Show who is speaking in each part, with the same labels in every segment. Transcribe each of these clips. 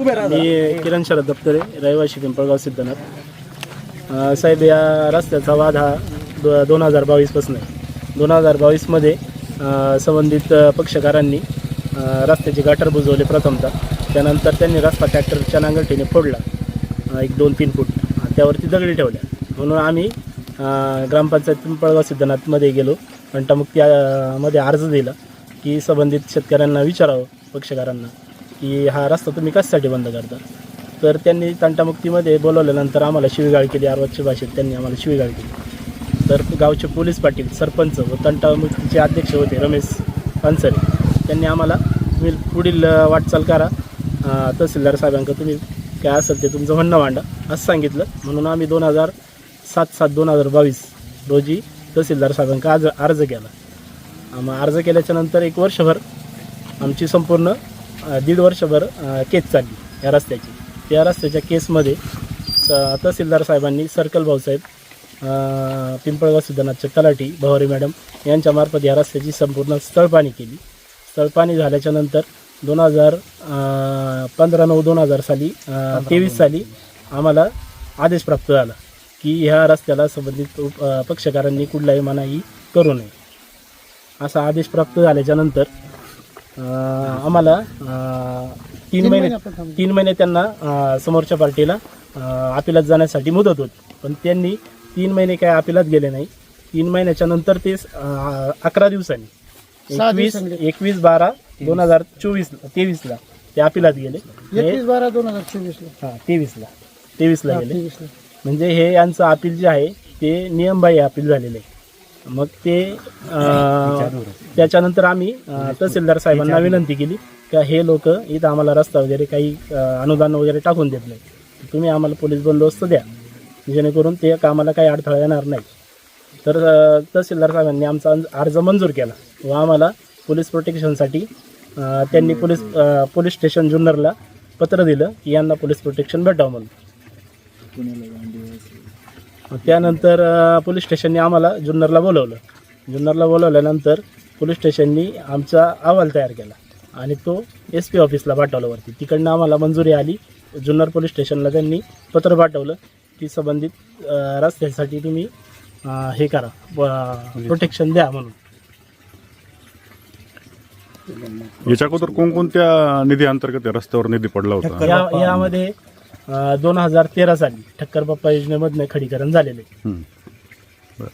Speaker 1: मी किरण शरद दप्तरे रहिवाशी पिंपळगाव सिद्धनाथ. साहेब या रस्त्याचा वाद हा दो दोन हजार बावीसपासून आहे. दोन हजार बावीसमध्ये संबंधित पक्षकारांनी रस्त्याचे गटर बुजवले प्रथमतः. त्यानंतर त्यांनी रस्ता ट्रॅक्टरच्या नांगरटीने फोडला. एक दोन तीन फूट. त्यावरती दगडी ठेवल्या. म्हणून आम्ही ग्रामपंचायत पिंपळगाव सिद्धनाथमध्ये गेलो. घंटामुक्ती मध्ये अर्ज दिला की संबंधित शेतकऱ्यांना विचारावं पक्षकारांना. की हा रस्ता तुम्ही कशासाठी बंद करता? तर त्यांनी तंटामुक्तीमध्ये बोलवल्यानंतर आम्हाला शिवीगाळ केली आरवादच्या भाषेत त्यांनी आम्हाला शिवीगाळ केली. तर गावचे पोलीस पाटील सरपंच व तंटामुक्तीचे अध्यक्ष होते रमेश अन्सरे. त्यांनी आम्हाला तुम्ही पुढील वाटचाल करा. तहसीलदार साहेबांकडे तुम्ही काय असेल ते तुमचं म्हणणं मांडा. असं सांगितलं. म्हणून आम्ही दोन हजार सात सात दोन हजार बावीस रोजी तहसीलदार साहेबांकडे आज अर्ज केला. मग अर्ज केल्याच्यानंतर एक वर्षभर आमची संपूर्ण दीड वर्षभर केस चालली या रस्त्याची. त्या रस्त्याच्या केसमध्ये तहसीलदार साहेबांनी सर्कल भाऊसाहेब पिंपळगाव सिद्धनाथचे तलाठी भवारी मॅडम यांच्यामार्फत या रस्त्याची संपूर्ण स्थळपाणी केली. स्थळपाणी झाल्याच्यानंतर दोन हजार पंधरा नऊ दोन हजार साली तेवीस साली आम्हाला आदेश प्राप्त झाला की ह्या रस्त्याला संबंधित पक्षकारांनी कुठलाही मनाई करू नये. असा आदेश प्राप्त झाल्याच्यानंतर अं, आम्हाला अं, तीन महिने तीन महिने त्यांना अं, समोरच्या पार्टीला अं, अपिलात जाण्यासाठी मुदत होती. पण त्यांनी तीन महिने काय अपिलात गेले नाही. तीन महिन्याच्या नंतर ते अं, अकरा दिवसांनी एकवीस एकवीस बारा दोन हजार चोवीस तेवीसला ते अपिलात गेले.
Speaker 2: एकवीस बारा दोन हजार चोवीसला
Speaker 1: हा तेवीसला तेवीसला गेले.
Speaker 2: तेवीसला
Speaker 1: म्हणजे हे यांचं अपील जे आहे ते नियमबाह्य अपील झालेलं आहे. मग ते अं, त्याच्यानंतर आम्ही अं, तहसीलदार साहेबांना विनंती केली का हे लोक इथं आम्हाला रस्ता वगैरे काही अं, अनुदान वगैरे टाकून देत नाही तुम्ही आम्हाला पोलीस बंदोबस्त द्या जेणेकरून ते कामाला काही अडथळा येणार नाही. तर अं, तहसीलदार साहेबांनी आमचा अर्ज- अर्ज मंजूर केला व आम्हाला पोलीस प्रोटेक्शनसाठी अं, त्यांनी पोलीस अं, पोलीस स्टेशन जुन्नरला पत्र दिलं की यांना पोलीस प्रोटेक्शन भेटावं म्हणून. मग त्यानंतर पोलीस स्टेशनने आम्हाला जुन्नरला बोलवलं. जुन्नरला बोलवल्यानंतर पोलीस स्टेशननी आमचा अहवाल तयार केला आणि तो एस पी ऑफिसला पाठवला वरती. तिकडनं आम्हाला मंजुरी आली. जुन्नर पोलीस स्टेशनला त्यांनी पत्र पाठवलं की संबंधित रस्त्यासाठी तुम्ही हे करा प्रोटेक्शन द्या म्हणून.
Speaker 3: याच्या अगोदर कोणकोणत्या निधी अंतर्गत या रस्त्यावर निधी पडला होता?
Speaker 1: या यामध्ये दोन हजार तेरा साली ठक्कर बाप्पा योजनेमधनं खडीकरण झालेले.
Speaker 3: बरं.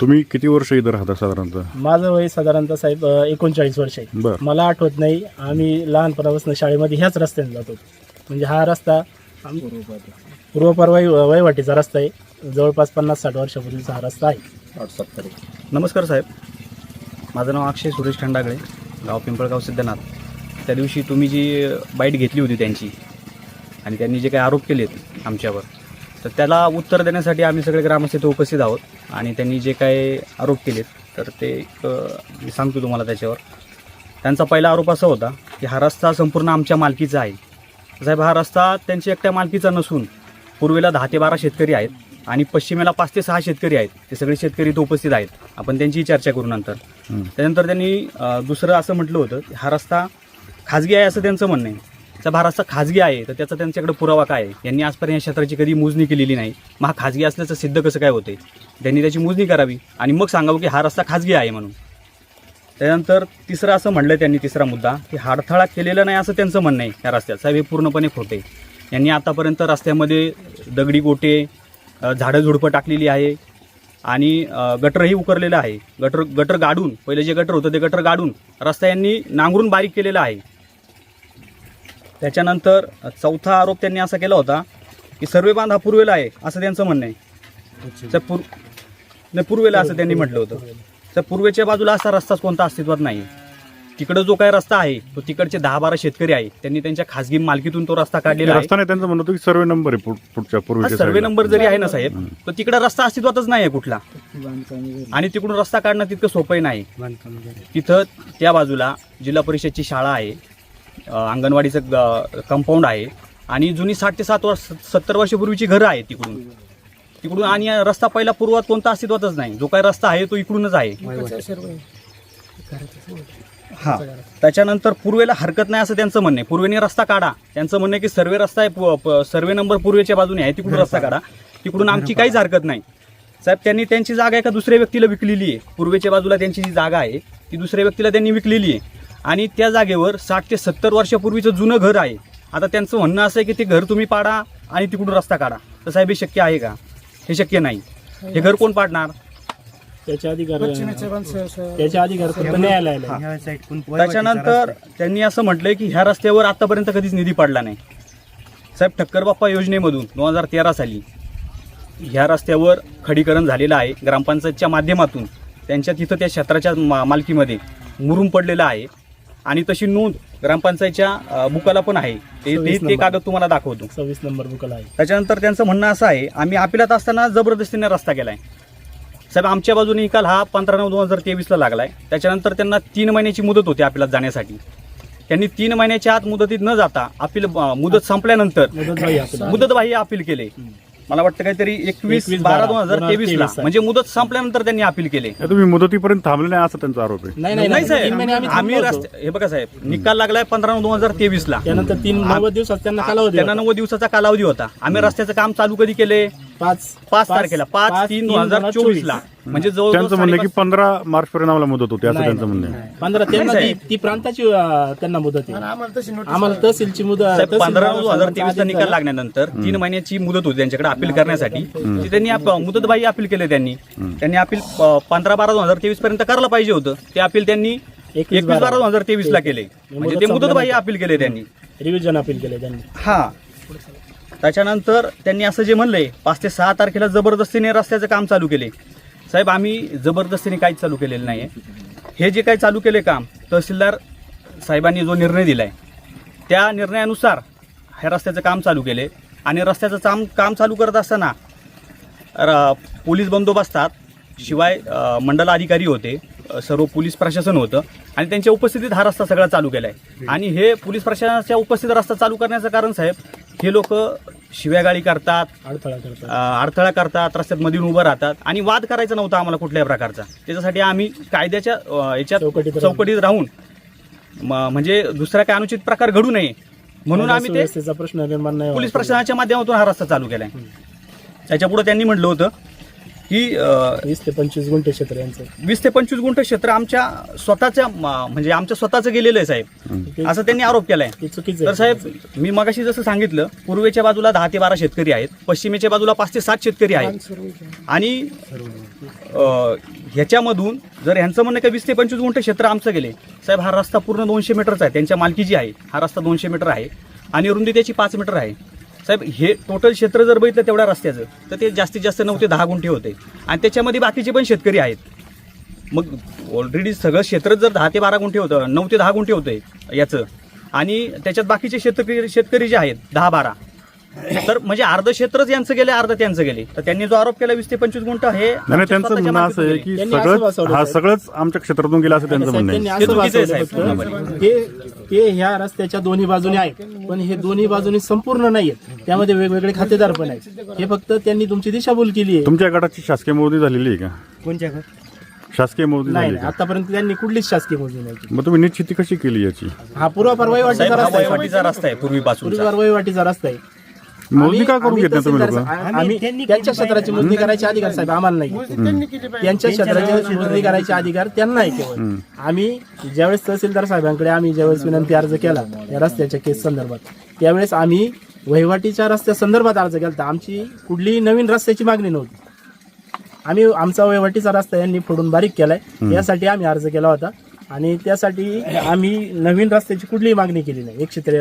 Speaker 3: तुम्ही किती वर्ष इथं राहता साधारणतः?
Speaker 1: माझं वय साधारणतः साहेब अ, एकोणचाळीस वर्ष आहे.
Speaker 3: बरं.
Speaker 1: मला आठवत नाही आम्ही लहानपणापासून शाळेमध्ये ह्याच रस्त्याने जात होतो. म्हणजे हा रस्ता आम- पूर्वपरवा वयवाटीचा रस्ता आहे. जवळपास पन्नास साठ वर्षापूर्वीचा हा रस्ता आहे.
Speaker 4: नमस्कार साहेब. माझं नाव अक्षय सुरेश खंडागळे गाव पिंपळगाव सिद्धनाथ. त्या दिवशी तुम्ही जी बाईट घेतली होती त्यांची आणि त्यांनी जे काही आरोप केलेत आमच्यावर तर त्याला उत्तर देण्यासाठी आम्ही सगळे ग्रामस्थ इथे उपस्थित आहोत आणि त्यांनी जे काही आरोप केलेत तर ते एक, मी सांगतो तुम्हाला त्याच्यावर. त्यांचा पहिला आरोप असा होता की हा रस्ता संपूर्ण आमच्या मालकीचा आहे. साहेब हा रस्ता त्यांच्या एकट्या मालकीचा नसून पूर्वेला दहा ते बारा शेतकरी आहेत आणि पश्चिमेला पाच ते सहा शेतकरी आहेत. ते सगळे शेतकरी इथं उपस्थित आहेत. आपण त्यांची चर्चा करू नंतर. त्यानंतर त्यांनी दुसरं असं म्हटलं होतं की हा रस्ता खाजगी आहे असं त्यांचं म्हणणं आहे. महाराष्ट्र हा रस्ता खाजगी आहे तर त्याचा त्यांच्याकडे पुरावा काय यांनी आजपर्यंत या क्षेत्राची कधी मोजणी केलेली नाही. मग हा खाजगी असल्याचं सिद्ध कसं काय होते त्यांनी त्याची मोजणी करावी आणि मग सांगावं की हा रस्ता खाजगी आहे म्हणून. त्यानंतर तिसरं असं म्हणलं त्यांनी तिसरा मुद्दा की हाडथळा केलेला नाही असं त्यांचं म्हणणं आहे या रस्त्यात. साहेब हे पूर्णपणे खोटे यांनी आतापर्यंत रस्त्यामध्ये दगडी गोटे झाडं झुडपं टाकलेली आहे आणि गटरही उकरलेलं आहे. गटर गटर गाडून पहिले जे गटर होतं ते गटर गाडून रस्ता यांनी नांगरून बारीक केलेला आहे. त्याच्यानंतर चौथा आरोप त्यांनी असा केला होता की सर्वे बांध हा पूर्वेला आहे असं त्यांचं म्हणणं आहे. तर पूर नाही पूर्वेला असं त्यांनी म्हटलं होतं. तर पूर्वेच्या बाजूला असा रस्ताच कोणता अस्तित्वात नाही तिकडं जो काही रस्ता आहे तो तिकडचे दहा बारा शेतकरी आहे त्यांनी त्यांच्या खासगी मालकीतून तो रस्ता काढलेला आहे.
Speaker 3: रस्त्याने त्यांचं म्हणणं होतं की सर्वे नंबर आहे पुढ- पुढच्या पूर्वीच्या
Speaker 4: सर्वे. नंबर जरी आहे ना साहेब तर तिकडे रस्ता अस्तित्वातच नाही आहे कुठला. आणि तिकडून रस्ता काढणं तितकं सोपंही नाही. तिथं त्या बाजूला जिल्हा परिषदची शाळा आहे. अंगणवाडीचं कंपाऊंड आहे. आणि जुनी साठ ते सात वर्ष सत्तर वर्षापूर्वीची घरं आहेत तिकडून. तिकडून आणि रस्ता पहिला पूर्वात कोणता अस्तित्वातच नाही. जो काही रस्ता आहे तो इकडूनच आहे. हा. त्याच्यानंतर पूर्वेला हरकत नाही असं त्यांचं म्हणणं आहे. पूर्वेने रस्ता काढा. त्यांचं म्हणणं आहे की सर्वे रस्ता आहे सर्वे नंबर पूर्वेच्या बाजूने आहे तिकडून रस्ता काढा. तिकडून आमची काहीच हरकत नाही. साहेब त्यांनी त्यांची जागा एका दुसऱ्या व्यक्तीला विकलेली आहे. पूर्वेच्या बाजूला त्यांची जी जागा आहे ती दुसऱ्या व्यक्तीला त्यांनी विकलेली आहे. आणि त्या जागेवर साठ ते सत्तर वर्षापूर्वीचं जुनं घर आहे. आता त्यांचं म्हणणं असं आहे की ते घर तुम्ही पाडा आणि तिकडून रस्ता काढा. तर साहेब हे शक्य आहे का? हे शक्य नाही. हे घर कोण पाडणार?
Speaker 1: त्याच्या त्याच्या न्यायालयाला.
Speaker 4: त्याच्यानंतर त्यांनी असं म्हटलंय की ह्या रस्त्यावर आतापर्यंत कधीच निधी पडला नाही. साहेब ठक्कर बाप्पा योजनेमधून दोन हजार तेरा साली ह्या रस्त्यावर खडीकरण झालेलं आहे. ग्रामपंचायतच्या माध्यमातून त्यांच्या तिथं त्या क्षेत्राच्या मा मालकीमध्ये मुरुम पडलेला आहे. आणि तशी नोंद ग्रामपंचायतच्या बुकाला पण आहे. ते. कागद तुम्हाला दाखवतो.
Speaker 1: सव्वीस नंबर बुकाला आहे.
Speaker 4: त्याच्यानंतर त्यांचं म्हणणं असं आहे आम्ही अपिलात असताना जबरदस्तीने रस्ता केलाय. साहेब आमच्या बाजूने निकाल हा पंधरा नऊ दोन हजार तेवीसला लागलाय. त्याच्यानंतर त्यांना तीन महिन्याची मुदत होती अपिलात जाण्यासाठी. त्यांनी तीन महिन्याच्या आत मुदतीत न जाता अपील अं, मुदत संपल्यानंतर
Speaker 1: मुदत भाई आपला
Speaker 4: मुदतबाह्य अपील केले. मला वाटतं काहीतरी एकवीस
Speaker 1: 21
Speaker 4: बारा दोन हजार तेवीस ला
Speaker 1: 2023
Speaker 4: म्हणजे मुदत संपल्यानंतर त्यांनी अपील केले.
Speaker 3: तुम्ही मुदतीपर्यंत थांबले नाही असा त्यांचा आरोप आहे.
Speaker 1: नाही नाही
Speaker 4: नाही
Speaker 1: नाही तीन महिने
Speaker 4: साहेब
Speaker 1: आम्ही.
Speaker 4: रस्ते हे बघा साहेब निकाल लागलाय पंधरा दोन हजार तेवीस ला
Speaker 1: त्यानंतर तीन नव्वद दिवसात त्यांना कालावधी
Speaker 4: त्यांना. नव्वद दिवसाचा कालावधी होता. आम्ही रस्त्याचं काम चालू कधी केले?
Speaker 1: पाच
Speaker 4: पाच तारखेला. पाच तीन दोन हजार चोवीस. ला म्हणजे
Speaker 3: त्यांचं म्हणणं आहे की पंधरा मार्च पर्यंत आम्हाला मुदत होती असं त्यांचं म्हणणं आहे.
Speaker 1: पंधरा त्यांना ती प्रांताची अं, त्यांना मुदत आहे. आम्हाला तहसीलची मुदत
Speaker 4: साहेब पंधरा दोन हजार तेवीस चा निकाल. लागल्यानंतर तीन महिन्याची मुदत होती त्यांच्याकडे अपील करण्यासाठी. ती त्यांनी आप- मुदतबाह्य अपील केले त्यांनी. त्यांनी अपील पंधरा बारा दोन हजार तेवीस पर्यंत करायला पाहिजे होतं. ते अपील त्यांनी एकवीस बारा दोन हजार तेवीस ला केले. म्हणजे ते मुदतबाह्य अपील केले त्यांनी.
Speaker 1: रिव्हिजन अपील केले त्यांनी.
Speaker 4: हा. त्याच्यानंतर त्यांनी असं जे म्हणलंय पाच ते सहा तारखेला जबरदस्तीने रस्त्याचं काम चालू केले. साहेब आम्ही जबरदस्तीने काहीच चालू केलेलं नाही हे जे काही चालू केले काम तहसीलदार साहेबांनी जो निर्णय दिला आहे त्या निर्णयानुसार हे रस्त्याचं काम चालू केले. आणि रस्त्याचं काम काम चालू करत असताना र- पोलीस बंदोबस्तात शिवाय मंडल अधिकारी होते सर्व पोलीस प्रशासन होतं. आणि त्यांच्या उपस्थितीत हा रस्ता सगळा चालू केला आहे आणि हे पोलीस प्रशासनाच्या उपस्थित रस्ता चालू करण्याचं कारण साहेब हे लोक शिव्यागाळी करतात
Speaker 1: अडथळा करतात.
Speaker 4: अ, अडथळा करतात रस्त्यात मधून उभं राहतात. आणि वाद करायचा नव्हता आम्हाला कुठल्याही प्रकारचा. त्याच्यासाठी आम्ही कायद्याच्या अ, याच्यात
Speaker 1: चौकटीत राहून.
Speaker 4: चौकटीत राहून म- म्हणजे दुसरा काय अनुचित प्रकार घडू नये. म्हणून आम्ही ते
Speaker 1: सुव्यवस्थेचा प्रश्न निर्माण नाही
Speaker 4: पोलीस
Speaker 1: व्हावा.
Speaker 4: प्रशासनाच्या माध्यमातून हा रस्ता चालू केलाय. त्याच्या पुढे त्यांनी म्हटलं होतं की
Speaker 1: वीस ते पंचवीस गुंठे क्षेत्र यांचं.
Speaker 4: वीस ते पंचवीस गुंठ क्षेत्र आमच्या स्वतःच्या म- म्हणजे आमच्या स्वतःचं गेलेलं आहे साहेब. असं त्यांनी आरोप केलाय.
Speaker 1: चुकीचं
Speaker 4: तर
Speaker 1: आहे.
Speaker 4: साहेब मी मगाशी जसं सांगितलं पूर्वेच्या बाजूला दहा ते बारा शेतकरी आहेत पश्चिमेच्या बाजूला पाच ते सात शेतकरी आहेत. आणि अ, ह्याच्यामधून जर ह्यांचं म्हणणं का वीस ते पंचवीस गुंठ क्षेत्र आमचं गेले साहेब हा रस्ता पूर्ण दोनशे मीटरचा आहे त्यांच्या मालकी जी आहे. हा रस्ता दोनशे मीटर आहे. आणि रुंदी त्याची पाच मीटर आहे. साहेब हे टोटल क्षेत्र जर बघितलं तेवढ्या रस्त्याचं तर ते जास्तीत जास्त नऊ ते दहा गुंठे होते. आणि त्याच्यामध्ये बाकीचे पण शेतकरी आहेत. मग ऑलरेडी सगळं क्षेत्र जर दहा ते बारा गुंठे होतं नऊ ते दहा गुंठे होते याचं. आणि त्याच्यात बाकीचे शेतकरी शेतकरी जे आहेत दहा बारा. तर म्हणजे अर्ध क्षेत्रच यांचं गेले अर्ध त्यांचं गेले. तर त्यांनी जो आरोप केला वीस ते पंचवीस गुंठ हे
Speaker 3: नाही त्यांचं म्हणणं असं आहे की
Speaker 1: त्यांनी असं
Speaker 3: सगळंच
Speaker 1: बसवलं
Speaker 3: हा
Speaker 1: साहेब.
Speaker 3: सगळंच आमच्या क्षेत्रातून गेलं असं त्यांचं म्हणणं
Speaker 1: त्यांनी
Speaker 3: आहे
Speaker 1: असं
Speaker 4: चुकीचं
Speaker 1: वाचवलं ह्या रस्त्याच्या दोन्ही बाजूने आहेत. पण हे दोन्ही बाजूने संपूर्ण नाही आहेत. त्यामध्ये वेगवेगळे खातेदार पण आहेत. हे फक्त त्यांनी तुमची दिशाभूल केली आहे.
Speaker 3: तुमच्या गटाची शासकीय मोजणी झालेली आहे का?
Speaker 1: कोणत्या
Speaker 3: शासकीय मोजणी
Speaker 1: नाही
Speaker 3: झाली
Speaker 1: नाही.
Speaker 3: का?
Speaker 1: आतापर्यंत त्यांनी कुठलीच शासकीय मोजणी नाही केली.
Speaker 3: मग तुम्ही निश्चिती कशी केली याची?
Speaker 1: हा पूर्वापार
Speaker 4: साहेब
Speaker 1: वहिवाटीचा
Speaker 4: हा
Speaker 1: रस्ता आहे.
Speaker 4: वहिवाटीचा रस्ता आहे पूर्वीपासून
Speaker 1: वहिवाटीचा रस्ता आहे.
Speaker 3: मोजणी का करून घेत नाही तुम्ही लोक?
Speaker 1: आम्ही त्यांच्या क्षेत्राची मोजणी करायचे अधिकार साहेब आम्हाला नाही. त्यांच्या क्षेत्राची मोजणी करायचे अधिकार त्यांना आहे केवळ. आम्ही ज्यावेळेस तहसीलदार साहेबांकडे आम्ही ज्यावेळेस विनंती अर्ज केला या रस्त्याच्या केस संदर्भात त्यावेळेस आम्ही वहिवाटीच्या रस्त्या संदर्भात अर्ज केला होता. आमची कुठलीही नवीन रस्त्याची मागणी नव्हती. आम्ही आमचा वहिवाटीचा रस्ता यांनी फोडून बारीक केलाय. यासाठी आम्ही अर्ज केला होता. आणि त्यासाठी आम्ही नवीन रस्त्याची कुठलीही मागणी केली नाही एकशे त्रे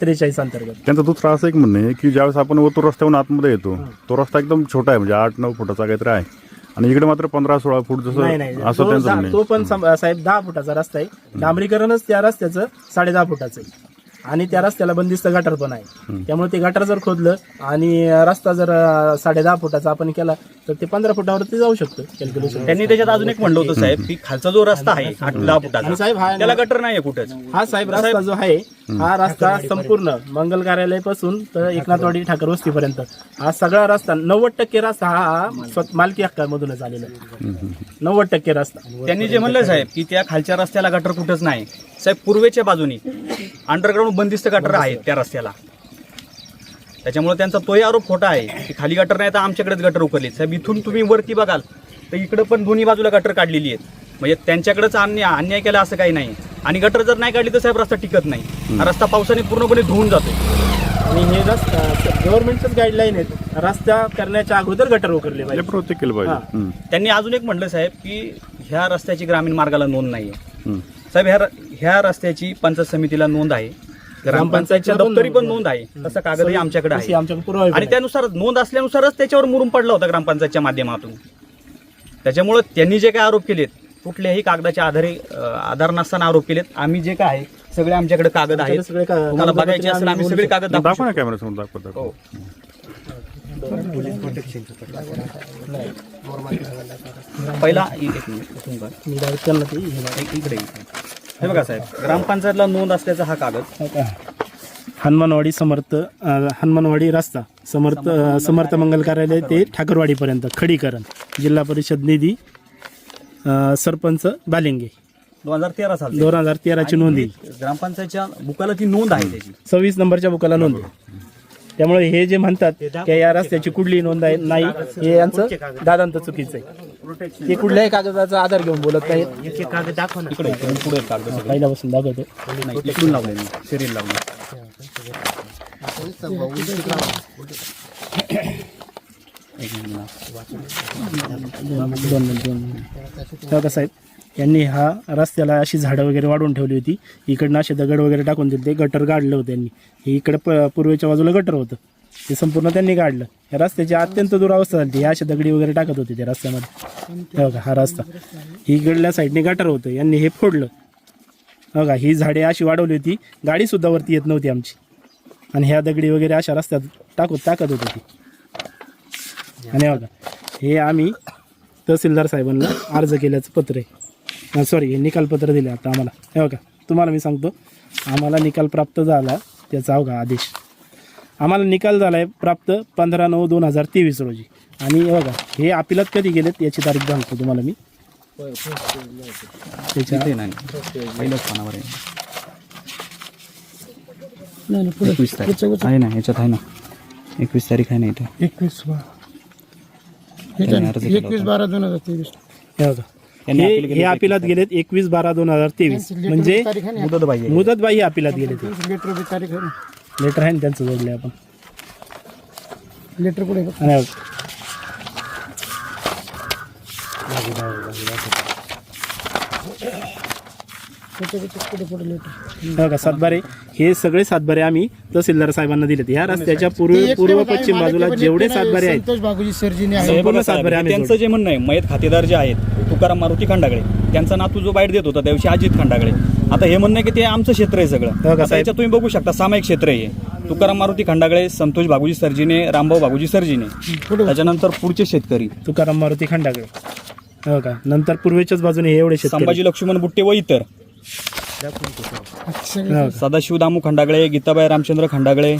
Speaker 1: त्रेचाळीस अंतर्गत.
Speaker 3: त्यांचं दुसरं असं एक म्हणणं आहे की ज्यावेळेस आपण ओतूर रस्त्याहून आतमध्ये येतो तो रस्ता एकदम छोटा आहे म्हणजे आठ नऊ फुटाचा काहीतरी आहे. आणि इकडे मात्र पंधरा सोळा फूट
Speaker 1: नाही नाही.
Speaker 3: जसं असं
Speaker 1: तो
Speaker 3: त्यांचं म्हणणं
Speaker 1: तो
Speaker 3: आहे
Speaker 1: पण साहेब दहा फुटाचा रस्ता आहे. डांबरीकरणच त्या रस्त्याचं साडे दहा फुटाचं आहे. आणि त्या रस्त्याला बंदिस्त गटार पण आहे. त्यामुळे ते गटार जर खोदलं आणि रस्ता जर साडे दहा फुटाचा आपण केला तर ते पंधरा फुटावरती जाऊ शकतो कॅल्क्युलेशन
Speaker 4: त्यांनी त्याच्यात अजून एक म्हणलं होतं साहेब की खालचा जो रस्ता आहे आठ दहा फुटाचा
Speaker 1: साहेब हा
Speaker 4: त्याला गटर नाहीये कुठंच.
Speaker 1: हा साहेब रस्ता जो आहे हा रस्ता संपूर्ण मंगल कार्यालयापासून तर एकनाथवाडी ठाकर वस्तीपर्यंत. हा सगळा रस्ता नव्वद टक्के रस्ता हा स्वत मालकी हक्कामधूनच आलेला आहे. नव्वद टक्के रस्ता.
Speaker 4: त्यांनी जे म्हणलं साहेब की त्या खालच्या रस्त्याला गटर कुठंच नाही. साहेब पूर्वेच्या बाजूनी अंडरग्राऊंड बंदिस्त गटर आहेत त्या रस्त्याला. त्याच्यामुळे त्यांचा तोही आरोप खोटा आहे की खाली गटर नाही तर आमच्याकडेच गटर उकरली साहेब इथून तुम्ही वरती बघाल तर इकडं पण दोन्ही बाजूला गटर काढलेली आहेत. म्हणजे त्यांच्याकडेच अन्याय अन्याय केला असं काही नाही. आणि गटर जर नाही काढली तर साहेब रस्ता टिकत नाही. हा रस्ता पावसाने पूर्णपणे धुवून जातो
Speaker 1: आणि हे रस्ता गव्हर्नमेंटच गाईडलाईन आहेत. रस्ता करण्याच्या अगोदर गटर उकरले पाहिजे.
Speaker 3: केलं पाहिजे.
Speaker 4: त्यांनी अजून एक म्हटलं साहेब की ह्या रस्त्याची ग्रामीण मार्गाला नोंद नाही. साहेब ह्या ह्या रस्त्याची पंचायत समितीला नोंद आहे. ग्रामपंचायतच्या दप्तरी पण नोंद आहे. तसा कागदही आमच्याकडे आहे.
Speaker 1: आमच्याकडे
Speaker 4: आणि त्यानुसार नोंद असल्यानुसारच त्याच्यावर मुरुम पडला होता ग्रामपंचायतच्या माध्यमातून. त्याच्यामुळं त्यांनी जे काय आरोप केलेत कुठल्याही कागदाच्या आधारे आधार नसताना आरोप केलेत. आम्ही जे काय आहे सगळे आमच्याकडे कागद आहेत. तुम्हाला बघायचे असेल आम्ही सगळे कागद दाखवू
Speaker 3: ना कॅमेरा समोर
Speaker 4: हो. पहिला इकडे. हे बघा साहेब ग्रामपंचायतला नोंद असल्याचा हा कागद.
Speaker 1: हनुमानवाडी समर्थ अं, हनुमानवाडी रस्ता समर्थ अं, समर्थ मंगल कार्यालय ते ठाकरवाडीपर्यंत खडीकरण जिल्हा परिषद निधी अं, सरपंच बालिंगे.
Speaker 4: दोन हजार तेरा साल
Speaker 1: दोन हजार तेराची नोंद येईल.
Speaker 4: ग्रामपंचायतच्या बुकाला ती नोंद आहे त्याची.
Speaker 1: सव्वीस नंबरच्या बुकाला नोंद आहे. त्यामुळे हे जे म्हणतात की या रस्त्याची कुठली नोंद आहे नाही हे यांचं दादांत चुकीचं आहे. ते कुठल्याही कागदाचा आधार घेऊन बोलत नाहीत?
Speaker 4: इकडे इकडे. पुढे कागद
Speaker 1: पहिल्यापासून दाखवतो.
Speaker 4: नाही इकडून मी सिरियल लावले एक मिनिट ना.
Speaker 1: दोन मिनिट दोन मिनिट साहेब यांनी हा रस्त्याला अशी झाडं वगैरे वाढवून ठेवली होती. इकडनं असे दगड वगैरे टाकून दिले ते गटर गाडलं होतं त्यांनी हे इकडे प पूर्वेच्या बाजूला गटर होतं. ते संपूर्ण त्यांनी काढलं. या रस्त्याची अत्यंत दुरावस्था झाली. हे असे दगडी वगैरे टाकत होते त्या रस्त्यामध्ये. हे बघा हा रस्ता. इकडल्या साईडने गटर होतं. यांनी हे फोडलं. हे बघा ही झाडे अशी वाढवली होती. गाडीसुद्धा वरती येत नव्हती आमची. आणि ह्या दगडी वगैरे अशा रस्त्यात टाकत टाकत होती ती. आणि बघा हे आम्ही तहसीलदार साहेबांना अर्ज केल्याचं पत्र आहे. सॉरी हे निकालपत्र दिले आता आम्हाला. हे बघा तुम्हाला मी सांगतो. आम्हाला निकाल प्राप्त झाला त्याचा बघा आदेश. आम्हाला निकाल झाला आहे प्राप्त पंधरा नऊ दोन हजार तेवीस रोजी. आणि हे बघा हे अपिलात कधी गेलेत याची तारीख सांगतो तुम्हाला मी. त्याच्या
Speaker 4: एकवीस तारीख. आहे ना याच्यात आहे ना. एकवीस तारीख आहे ना इथे.
Speaker 2: एकवीस बा
Speaker 4: त्यांनी अर्ज केला
Speaker 2: एकवीस बारा दोन हजार तेवीस.
Speaker 1: हे बघा. हे
Speaker 4: appeal
Speaker 1: हे अपिलात गेलेत एकवीस बारा दोन हजार तेवीस. म्हणजे
Speaker 2: तारीख आहे ना.
Speaker 4: मुदत
Speaker 1: मुदतबाई अपिलात गेले
Speaker 2: लेटर तारीख आहे ना.
Speaker 1: लेटर आहे ना त्यांचं जोडले आपण.
Speaker 2: लेटर कुठे आहे? बघ.
Speaker 1: आणि हे.
Speaker 2: लेटर
Speaker 1: बघा सातबारे? हे सगळे सातबारे आम्ही तहसीलदार साहेबांना दिलेत. या रस्त्याच्या पूर्व पूर्व पश्चिम बाजूला जेवढे सातबारे आहेत.
Speaker 2: संतोष बाबूजी सरजीने आहे.
Speaker 4: बघा
Speaker 1: संपूर्ण सातबारे आम्ही
Speaker 4: त्यांचं जे म्हणणं आहे मयत खातेदार जे आहेत तुकाराम मारुती खंडागळे त्यांचा नातू जो बाईट देत होता त्याविषयी अजित खंडागळे. आता हे म्हणणं की ते आमचं क्षेत्र आहे सगळं.
Speaker 1: का
Speaker 4: आता
Speaker 1: साहेब?
Speaker 4: याच्यात तुम्ही बघू शकता सामायिक क्षेत्र आहे हे. तुकाराम मारुती खंडागळे संतोष बाबूजी सरजीने रामभाऊ बाबूजी सरजीने. त्याच्यानंतर पुढचे शेतकरी.
Speaker 1: तुकाराम मारुती खंडाकडे हो का? नंतर पूर्वेच्याच बाजूने हे एवढे शेतकरी.
Speaker 4: संभाजी लक्ष्मण बुट्टे व इतर.
Speaker 1: हो का?
Speaker 4: सदाशिव दामू खंडागळे गीताबाई रामचंद्र खंडागळे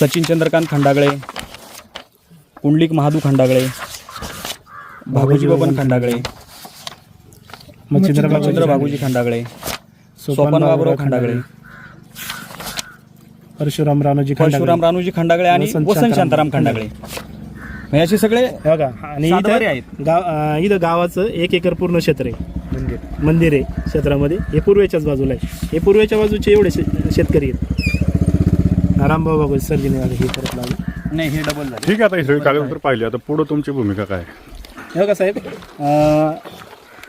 Speaker 4: सचिन चंद्रकांत खंडागळे कुंडलिक महादू खंडागळे भागोजी बबन खंडागळे.
Speaker 1: मच्छिंद्र
Speaker 4: चंद्र भागोजी खंडागळे. सोपान बाबुराव खंडागळे.
Speaker 1: परशुराम रानोजी खंडागळे.
Speaker 4: परशुराम रानूजी खंडागळे आणि
Speaker 1: वसंत शांताराम
Speaker 4: खंडागळे. म्हणजे असे सगळे
Speaker 1: हे बघा आणि इथं
Speaker 4: आहेत.
Speaker 1: गाव अं, इथं गावाचं एक एकर पूर्ण क्षेत्र आहे. मंदिर. आहे क्षेत्रामध्ये. हे पूर्वेच्याच बाजूला आहे. हे पूर्वेच्या बाजूचे एवढे शे- शेतकरी आहेत. रामभाऊ बाबू सर्जीने हे करत लागले
Speaker 4: नाही हे डबल झाले.
Speaker 3: ठीक आहे आता हे सगळी कागदपत्र पाहिली. आता पुढं तुमची भूमिका काय
Speaker 1: हे बघा साहेब अं,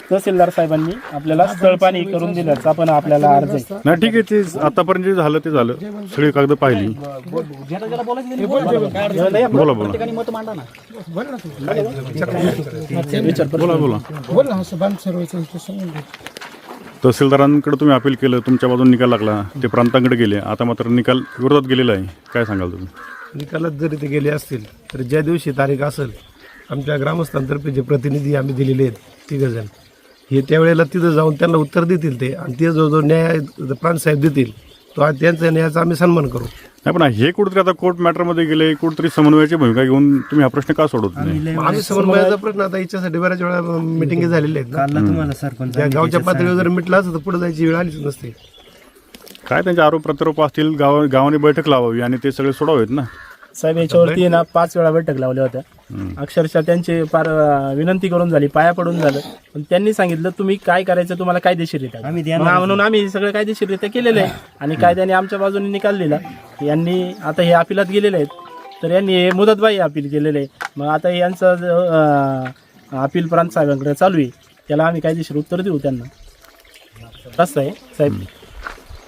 Speaker 1: तहसीलदार साहेबांनी आपल्याला स्थळपाणी करून दिल्याचा पण आपल्याला अर्ज आहे.
Speaker 3: नाही ठीक आहे ते आतापर्यंत जे झालं ते झालं. सगळी कागद पाहिली.
Speaker 4: बोला.
Speaker 3: बोला. बोला
Speaker 2: बोल.
Speaker 3: तहसीलदारांकडे तुम्ही अपील केलं तुमच्या बाजून निकाल लागला ते प्रांतांकडे गेले. आता मात्र निकाल विरोधात गेलेला आहे. काय सांगाल तुम्ही?
Speaker 5: निकालात जरी ते गेले असतील तर ज्या दिवशी तारीख असेल आमच्या ग्रामस्थांतर्फे जे प्रतिनिधी आम्ही दिलेले आहेत तिघजण. हे त्यावेळेला तिथं जाऊन त्यांना उत्तर देतील ते. आणि ते जो जो न्याय प्रांतसाहेब देतील तो आ- त्यांच्या न्यायाचा आम्ही सन्मान करू.
Speaker 3: नाही पण हे कुठेतरी आता कोर्ट मॅटरमध्ये गेले कुठेतरी समन्वयाची भूमिका घेऊन तुम्ही हा प्रश्न का नाही?
Speaker 5: आम्ही समन्वयाचा प्रश्न आता याच्यासाठी बऱ्याच वेळा मिटिंग झालेल्या आहेत ना. त्या गावच्या पातळीवर जर मिटलं असतं तर पुढे जायची वेळ आलीच नसते.
Speaker 3: काय त्यांचे आरोप प्रत्यारोप असतील गाव गावाने बैठक लावावी आणि ते सगळे सोडावेत ना?
Speaker 1: साहेब याच्यावरती ना पाच वेळा बैठक लावल्या होत्या. अक्षरशः त्यांची फार विनंती करून झाली पाया पडून झालं. पण त्यांनी सांगितलं तुम्ही काय करायचं तुम्हाला कायदेशीररित्या म्हणून आम्ही सगळं कायदेशीररित्या केलेलं आहे. आणि कायद्याने आमच्या बाजूने निकाल दिला. यांनी आता हे अपिलात गेलेले आहेत. तर यांनी हे मुदतबाई अपील केलेलं आहे. मग आता यांचं अपील प्रांत साहेबांकडे चालू आहे. त्याला आम्ही कायदेशीर उत्तर देऊ त्यांना. रस्ता आहे साहेब.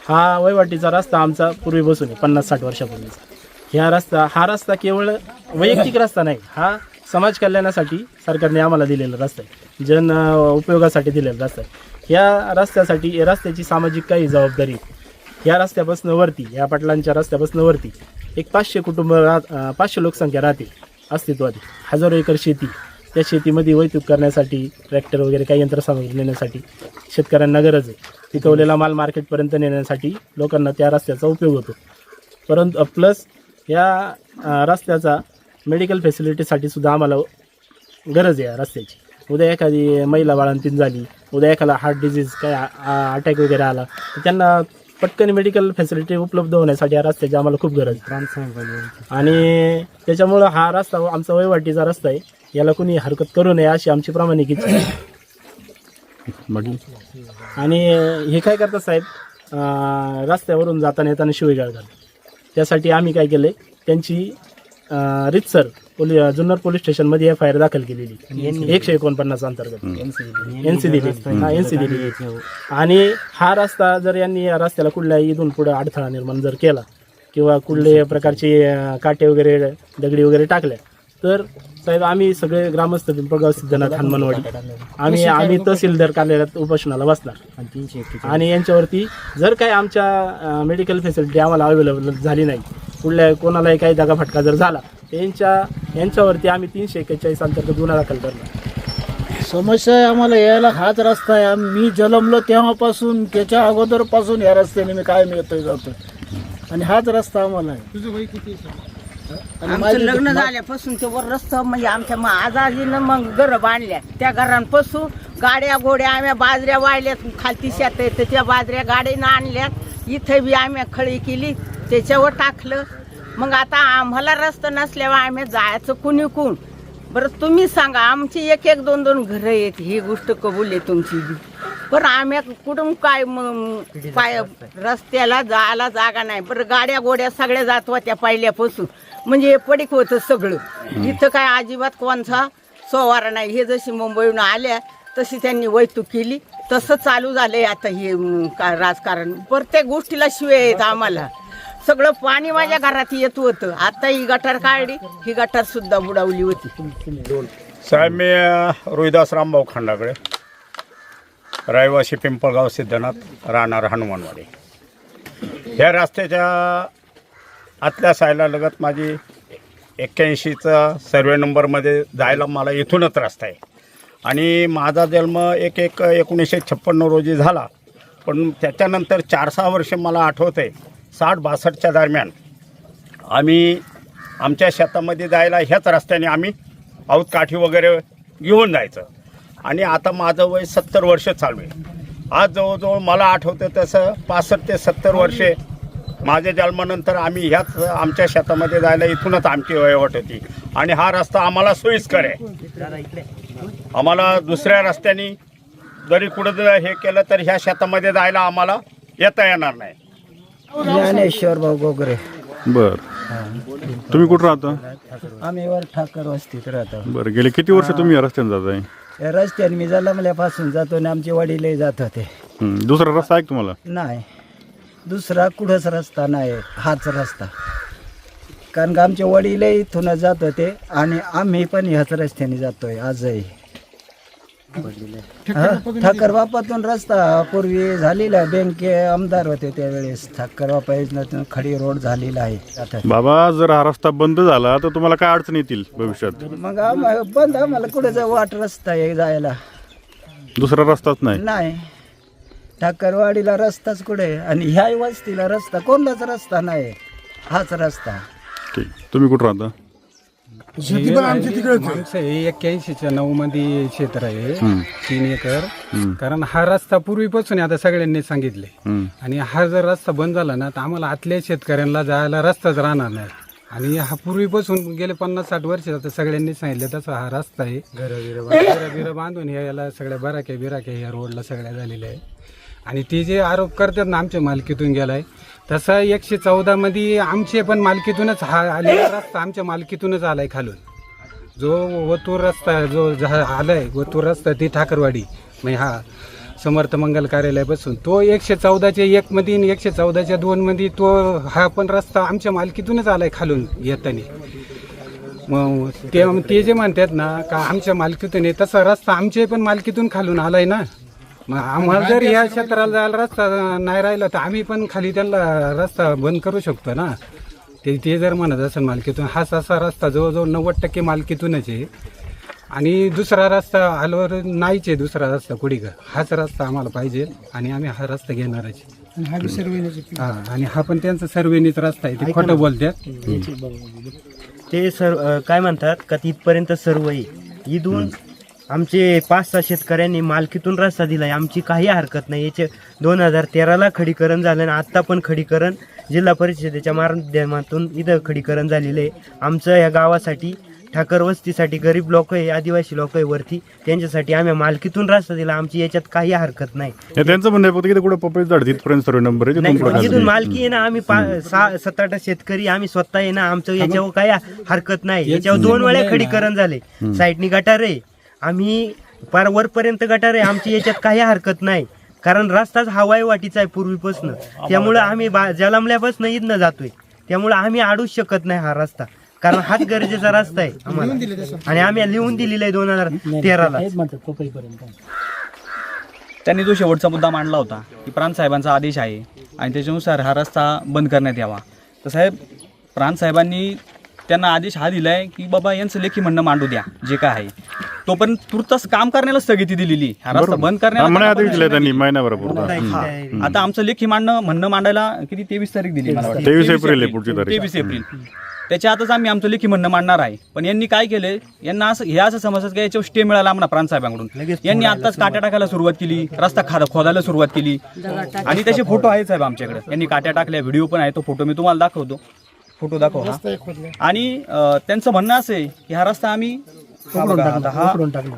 Speaker 1: हा वयवाटीचा रस्ता आमचा पूर्वीपासून आहे पन्नास साठ वर्षापूर्वीचा. ह्या रस्ता हा रस्ता केवळ वैयक्तिक रस्ता नाही हा समाज कल्याणासाठी सरकारने आम्हाला दिलेला रस्ता आहे. जन उपयोगासाठी दिलेला रस्ता आहे. या रस्त्यासाठी या रस्त्याची सामाजिक काही जबाबदारी या रस्त्यापासून वरती या पाटलांच्या रस्त्यापासून वरती एक पाचशे कुटुंब राह पाचशे लोकसंख्या राहते अस्तित्वात. हजारो एकर शेती त्या शेतीमध्ये वैतूक करण्यासाठी ट्रॅक्टर वगैरे काही यंत्रसामग्री नेण्यासाठी शेतकऱ्यांना गरज आहे. पिकवलेला माल मार्केटपर्यंत नेण्यासाठी लोकांना त्या रस्त्याचा उपयोग होतो. परंतु प्लस या रस्त्याचा मेडिकल फॅसिलिटीसाठी सुद्धा आम्हाला गरज आहे या रस्त्याची. उद्या एखादी महिला बाळंतीण झाली उद्या एखादा हार्ट डिझीज काय अटॅक वगैरे आला तर त्यांना पटकन मेडिकल फॅसिलिटी उपलब्ध होण्यासाठी या रस्त्याची आम्हाला खूप गरज आहे. आणि त्याच्यामुळं हा रस्ता आमचा वहिवाटीचा रस्ता आहे. याला कुणी हरकत करू नये अशी आमची प्रामाणिक इच्छा आहे. आणि हे काय करतात साहेब? रस्त्यावरून जाताना येताना शिवीगाळ करतात. त्यासाठी आम्ही काय केले त्यांची रितसर पोली जुन्नर पोलीस स्टेशनमध्ये एफ आय आर दाखल केलेली एकशे एकोणपन्नास अंतर्गत एन सी दिली हा एन सी दिली आणि हा रस्ता जर यांनी या रस्त्याला कुठल्या इथून पुढे अडथळा निर्माण जर केला किंवा कुठले प्रकारचे काटे वगैरे दगडी वगैरे टाकल्या तर साहेब आम्ही सगळे ग्रामस्थ पिंपळगाव सिद्धनाथ हनुमानवाडी. आम्ही आम्ही तहसीलदार कार्यालयात उपोषणाला बसणार. आणि यांच्यावरती जर काय आमच्या मेडिकल फॅसिलिटी आम्हाला अवेलेबल झाली नाही कुठल्या कोणालाही काही दगाफटका जर झाला यांच्या यांच्यावरती आम्ही तीनशे एक्केचाळीस अंतर्गत गुन्हा दाखल करणार.
Speaker 2: समस्या आहे आम्हाला यायला हाच रस्ता आहे. आम- मी जन्मलो तेव्हापासून त्याच्या अगोदरपासून या रस्त्याने मी कायम येतोय जातोय. आणि हाच रस्ता आम्हाला आहे. तुझं वय किती आणि
Speaker 6: आमचं लग्न झाल्यापासून ते वर रस्ता म्हणजे आमच्या मग आजाजीनं मग घरं बांधल्या. त्या घरांपासून गाड्या घोड्या आम्ही बाजऱ्या वाहिल्यात खालती शेत तर त्या बाजऱ्या गाडीनं आणल्यात. इथे बी आम्ही खळी केली त्याच्यावर टाकलं. मग आता आम्हाला रस्ता नसल्यावर आम्ही जायचं कुणी कोण? बरं तुम्ही सांगा आमची एक एक दोन दोन घरं आहेत ही गोष्ट कबूल आहे तुमची पण आम्ही कुठून काय मग पाय रस्त्याला जायला जागा नाही. बरं गाड्या गोड्या सगळ्या जात होत्या पहिल्यापासून. म्हणजे हे पडीक होतं सगळं. इथं काय अजिबात कोणचा सोवारा नाही. हे जशी मुंबईहून आल्या तशी त्यांनी वैतूक केली. तसं चालू झालंय आता हे का राजकारण. प्रत्येक गोष्टीला शिवे येत आम्हाला. सगळं पाणी माझ्या घरात येत होतं. आता ही गटार काढली ही गटार सुद्धा बुडावली होती.
Speaker 7: साहेब मी रोहिदास रामभाऊ खंडाकडे. रहिवासी पिंपळगाव सिद्धनाथ राहणार हनुमानवाडी. ह्या रस्त्याच्या आतल्या सायला लगत माझी एक्क्याऐंशीचा सर्वे नंबरमध्ये जायला मला इथूनच रस्ता आहे. आणि माझा जन्म एक एक एकोणीसशे छप्पन्न रोजी झाला. पण त्याच्यानंतर चार सहा वर्ष मला आठवत आहे साठ बासष्टच्या दरम्यान. आम्ही आमच्या शेतामध्ये जायला ह्याच रस्त्याने आम्ही आऊत काठी वगैरे घेऊन जायचं. आणि आता माझं वय सत्तर वर्ष चालू आहे. आज जवळजवळ मला आठवतं तसं पासष्ट ते सत्तर वर्षे माझ्या जन्मानंतर आम्ही ह्याच आमच्या शेतामध्ये जायला इथूनच आमची वयवट होती आणि हा रस्ता आम्हाला सोयीस्कर आहे. आम्हाला दुसऱ्या रस्त्याने जरी कुठं जर हे केलं तर ह्या शेतामध्ये जायला आम्हाला येता येणार नाही.
Speaker 2: ज्ञानेश्वर भाऊ गोगरे.
Speaker 3: बर. तुम्ही कुठं राहता?
Speaker 8: आम्ही वर ठाकर वस्तीत राहतो.
Speaker 3: बरं गेले किती वर्ष तुम्ही या रस्त्याने जात आहे
Speaker 8: या रस्त्याने मी जन्मल्यापासून जातो आणि आमचे वडीलही जात होते.
Speaker 3: दुसरा रस्ता आहे तुम्हाला?
Speaker 8: नाही. दुसरा कुठंच रस्ता नाही हाच रस्ता. कारण का आमचे वडीलही इथूनच जात होते आणि आम्ही पण ह्याच रस्त्याने जातोय आजही. ठाकर बापातून रस्ता पूर्वी झालेला आहे. बँके आमदार होते त्यावेळेस. ठाकर बापा योजनेतून खडी रोड झालेला आहे. आता
Speaker 3: बाबा जर हा रस्ता बंद झाला तर तुम्हाला काय अडचण येतील भविष्यात?
Speaker 8: मग आम्हाला बंद आम्हाला कुठे जा वाट रस्ता आहे जायला.
Speaker 3: दुसरा रस्ताच नाही.
Speaker 8: नाही. ठाकरवाडीला रस्ताच कुठे आणि ह्या वस्तीला रस्ता कोणलाच रस्ता नाही हाच रस्ता.
Speaker 3: ठीक. तुम्ही कुठं राहता?
Speaker 9: आमचं हे एक्क्याऐंशीच्या नऊ मध्ये क्षेत्र आहे. तीन एकर. कारण हा रस्ता पूर्वीपासून आता सगळ्यांनी सांगितले.
Speaker 3: हम्म.
Speaker 9: आणि हा जर रस्ता बंद झाला ना तर आम्हाला आतल्या शेतकऱ्यांना जायला रस्ताच राहणार नाही. आणि हा पूर्वीपासून गेले पन्नास साठ वर्ष आता सगळ्यांनी सांगितलं तसा हा रस्ता आहे. घरं बिरं बांधून हे याला सगळ्या बराक्या बिराक्या या रोडला सगळ्या झालेल्या आहे आणि ते जे आरोप करतात ना आमच्या मालकीतून गेलाय तसा एकशे चौदा मध्ये आमचे पण मालकीतूनच हा आलेला रस्ता आमच्या मालकीतूनच आलाय खालून. जो वतूर रस्ता जो जहा आलाय वतूर रस्ता ती ठाकरवाडी म्हणजे हा समर्थ मंगल कार्यालयापासून. तो एकशे चौदाच्या एक मध्ये आणि एकशे चौदाच्या दोन मध्ये तो हा पण रस्ता आमच्या मालकीतूनच आलाय खालून येताना. मग ते ते जे म्हणतात ना का आमच्या मालकीतून आहे तसा रस्ता आमच्या पण मालकीतून खालून आलाय ना. मग आम्हाला जर या क्षेत्राला जायला रस्ता नाही राहिला तर आम्ही पण खाली त्यांना रस्ता बंद करू शकतो ना. ते ते जर म्हणत असेल मालकीतून हाच असा रस्ता जवळजवळ नव्वद टक्के मालकीतूनच आहे. आणि दुसरा रस्ता आल्यावर नाहीच आहे दुसरा रस्ता कुठे हाच रस्ता आम्हाला पाहिजे आणि आम्ही हा रस्ता घेणारच हा आणि हा पण त्यांचा सर्वेनीच रस्ता आहे ते खोटं बोलतात.
Speaker 10: ते सर अ, काय म्हणतात का तिथपर्यंत सर्व आहे. इथून आमचे पाच सहा शेतकऱ्यांनी मालकीतून रस्ता दिलाय. आमची काही हरकत नाही. याचे दोन हजार तेराला खडीकरण झालं आणि आत्ता पण खडीकरण जिल्हा परिषदेच्या माध्यमातून इथं खडीकरण झालेलं आहे. आमचं या गावासाठी ठाकर वस्तीसाठी गरीब लोक आहे आदिवासी लोक आहे वरती. त्यांच्यासाठी आम्ही मालकीतून रस्ता दिला. आमची याच्यात काही हरकत नाही.
Speaker 3: हे त्यांचं म्हणणं फक्त की कुठे पपई झाड तिथपर्यंत सर्व नंबर तिथून
Speaker 10: मालकी आहे ना आम्ही सहा सात आठ शेतकरी आम्ही स्वतः आहे ना आमचं याच्यावर काही हरकत नाही. याच्यावर दोन वेळा खडीकरण झाले. साईडनी गटार आहे. आम्ही पार वरपर्यंत गटार आहे आमची याच्यात काही हरकत नाही. कारण रस्ताच हवाई वाटीचा आहे पूर्वीपासून. त्यामुळे आम्ही बा- जलमल्यापासून इथनं जातोय. त्यामुळे आम्ही अडूच शकत नाही हा रस्ता. कारण हाच गरजेचा रस्ता आहे आम्हाला. आणि आम्ही लिहून दिलेला आहे दोन हजार तेराला.
Speaker 4: त्यांनी जो शेवटचा मुद्दा मांडला होता की प्रांतसाहेबांचा आदेश आहे आणि त्याच्यानुसार हा रस्ता बंद करण्यात यावा. तर साहेब प्रांतसाहेबांनी त्यांना आदेश हा दिलाय की बाबा यांचं लेखी म्हणणं मांडू द्या जे काय आहे. तोपर्यंत तुर्तास काम करण्याला स्थगिती दिलेली हा रस्ता बंद करण्याला
Speaker 3: आदेश त्यांनी
Speaker 4: हा. आता आमचं लेखी मांडणं म्हणणं मांडायला किती? तेवीस तारीख दिली मला वाटतं.
Speaker 3: तेवीस एप्रिल आहे पुढची तारीख.
Speaker 4: तेवीस एप्रिल. त्याच्या आतच आम्ही आमचं लेखी म्हणणं मांडणार आहे. पण यांनी काय केलंय? यांना असं हे असं समजतात की याच्यावर स्टे मिळाला आम्हाला प्रांतसाहेबांकडून यांनी आताच काट्या टाकायला सुरुवात केली रस्ता खादा खोदायला सुरुवात केली. आणि त्याचे फोटो आहेत साहेब आमच्याकडे. यांनी काट्या टाकल्या व्हिडिओ पण आहे तो फोटो मी तुम्हाला दाखवतो. फोटो दाखव हा. आणि अं, त्यांचं म्हणणं असं आहे की हा रस्ता आम्ही हा बघा, आता हा
Speaker 1: उकरून टाकलं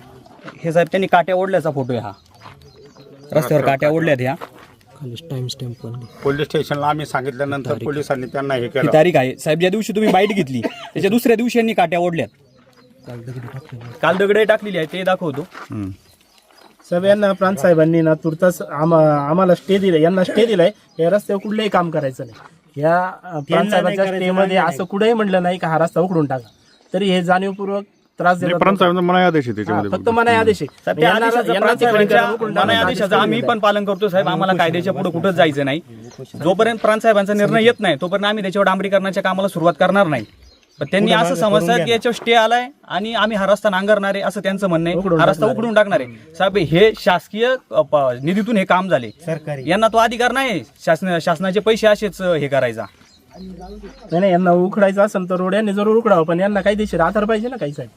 Speaker 4: हे साहेब त्यांनी काट्या ओढल्याचा फोटो आहे हा. रस्त्यावर काट्या ओढल्यात ह्या.
Speaker 1: टाइम स्टॅम्प पण
Speaker 7: पोलीस स्टेशनला आम्ही सांगितल्यानंतर पोलिसांनी त्यांना हे
Speaker 4: ही
Speaker 7: केलं.
Speaker 4: तारीख आहे. साहेब ज्या दिवशी तुम्ही बाईट घेतली त्याच्या दुसऱ्या दिवशी यांनी काट्या ओढल्यात. काल दगडे टाकलेली आहे ते दाखवतो.
Speaker 3: हम्म.
Speaker 1: साहेब यांना प्रांत साहेबांनी ना तुर्तास आम्हा आम्हाला स्टे दिलाय यांना स्टे दिलाय. या रस्त्यावर कुठलंही काम करायचं नाही. या अं, प्रांत साहेबांच्या स्टे मध्ये असं कुठेही म्हटलं नाही का हा रस्ता उकडून टाका. तरी हे जाणीवपूर्वक त्रास
Speaker 3: नाही,
Speaker 1: देतात
Speaker 3: प्रांतसाहेबांचा मनाई आदेश आहे
Speaker 1: हा,
Speaker 3: त्याच्यामध्ये
Speaker 1: फक्त मनाई आदेश आहे.
Speaker 4: साहेब, त्या
Speaker 1: यांना-
Speaker 4: आदेशाचं
Speaker 1: यांना ते
Speaker 4: प्रांतसाहेबांच्या
Speaker 1: खडीकरण उकरून
Speaker 4: मनाई
Speaker 1: टाकायचं
Speaker 4: आदेशाचं
Speaker 1: आदेश
Speaker 4: आम्ही पण पालन करतो साहेब. आम्हाला कायद्याच्या पुढे कुठंच जायचं नाही. जोपर्यंत प्रांतसाहेबांचा निर्णय येत नाही तोपर्यंत आम्ही त्याच्यावर डांबरीकरणाच्या कामाला सुरुवात करणार नाही. पण त्यांनी असं समजतात की याच्यावर स्टे आलाय आणि आम्ही हा रस्ता नांगरणार आहे असं त्यांचं म्हणणं आहे. हा रस्ता उकडून टाकणार आहे. साहेब हे शासकीय अ, प- निधीतून हे काम झाले.
Speaker 10: सरकारी.
Speaker 4: यांना तो अधिकार नाही. शासन शासनाचे पैसे असेच अ, हे करायचा.
Speaker 1: नाही नाही यांना उकडायचं असेल तर रोड यांनी जरूर उकडावं पण यांना कायदेशीर आधार पाहिजे ना काही साहेब?